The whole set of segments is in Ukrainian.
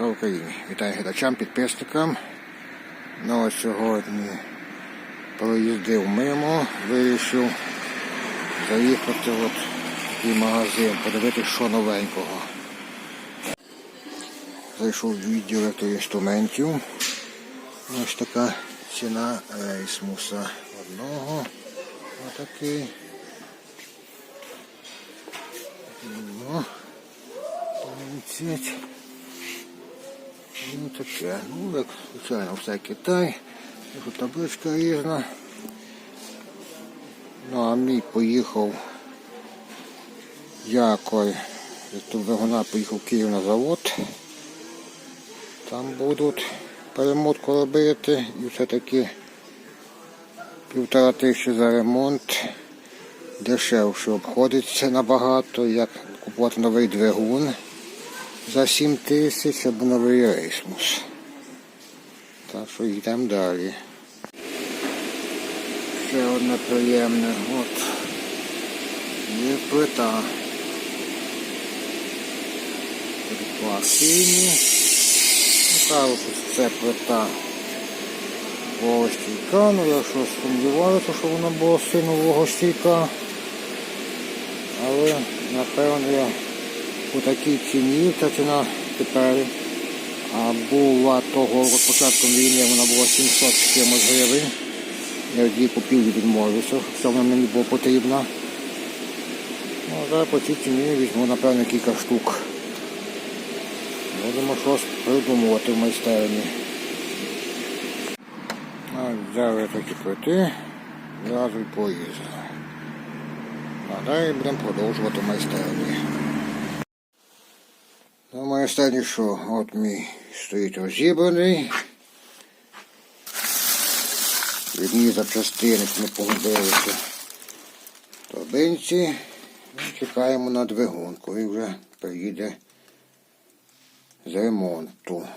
Слава Україні! Вітаю глядачам, підписникам. Ну ось сьогодні проїздив мимо, вирішив заїхати в такий магазин, подивитися, що новенького. Зайшов в відділ електроінструментів. Ось така ціна рейсмуса одного. Отакий. Ну, 30. Ну таке. Ну, як звичайно, все Китай. Тут табличка різна. Ну, а мій поїхав якой. Тут вигона поїхав в Київ на завод. Там будуть перемотку робити і все-таки півтора тисячі за ремонт. Дешевше обходиться набагато, як купувати новий двигун за 7 тисяч або рейсмус. Так що йдемо далі. Ще одне приємне. От є плита. Сині. Ну, кажуть, що це плита вогостійка. Ну я щось сумніваюся, що вона була сильно вогостійка. Але напевно я у такій ціні, ця ціна тепер а була того року початком війни, вона була 700 з чимось гривень. Я її купив і відмовився, що вона мені була потрібна. Ну, зараз по цій ціні візьму, напевно, кілька штук. Будемо щось придумувати в майстерні. Я такі плити, зразу й порізав. А далі будемо продовжувати майстерні. Майстерні що? От мій стоїть розібраний. Відні запчастини не погубилися торбинці. І чекаємо на двигун, коли вже приїде з ремонту.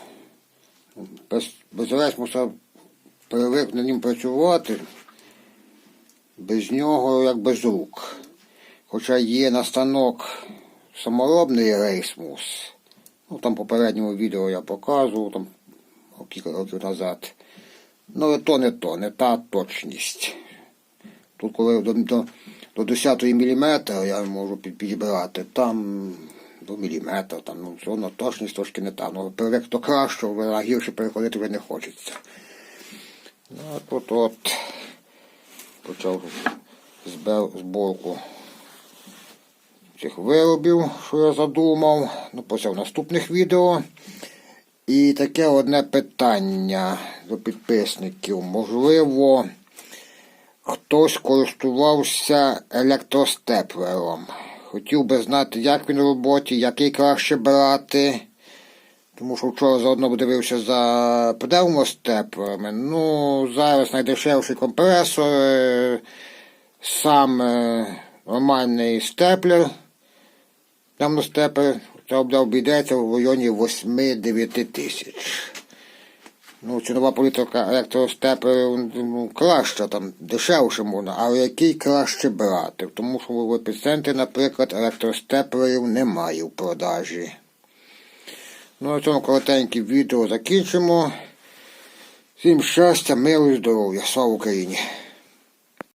Без, ресмуса привик на ним працювати. Без нього як без рук. Хоча є на станок саморобний рейсмус. Ну, там попередньому відео я показував там кілька років назад. Ну, але то не то, не та точність. Тут коли до, до, до 10 мм я можу підібрати, там до міліметра, там, ну, все одно точність трошки не та. Ну, привик то краще, а гірше переходити вже не хочеться. Ну, тут от почав зборку цих виробів, що я задумав. Ну, в наступних відео. І таке одне питання до підписників. Можливо, хтось користувався електростеплером. Хотів би знати, як він в роботі, який краще брати. Тому що вчора заодно подивився за пневмостеплерами. Ну, зараз найдешевший компресор, е, сам е, нормальний степлер. Пневмостеплер, це обійдеться в районі 8-9 тисяч. Ну, цінова політика електростеплерів ну, краща, там дешевше можна, але який краще брати? Тому що в епіцентрі, наприклад, електростеплерів немає в продажі. Ну, на цьому коротеньке відео закінчимо. Всім щастя, миру і здоров'я. Слава Україні!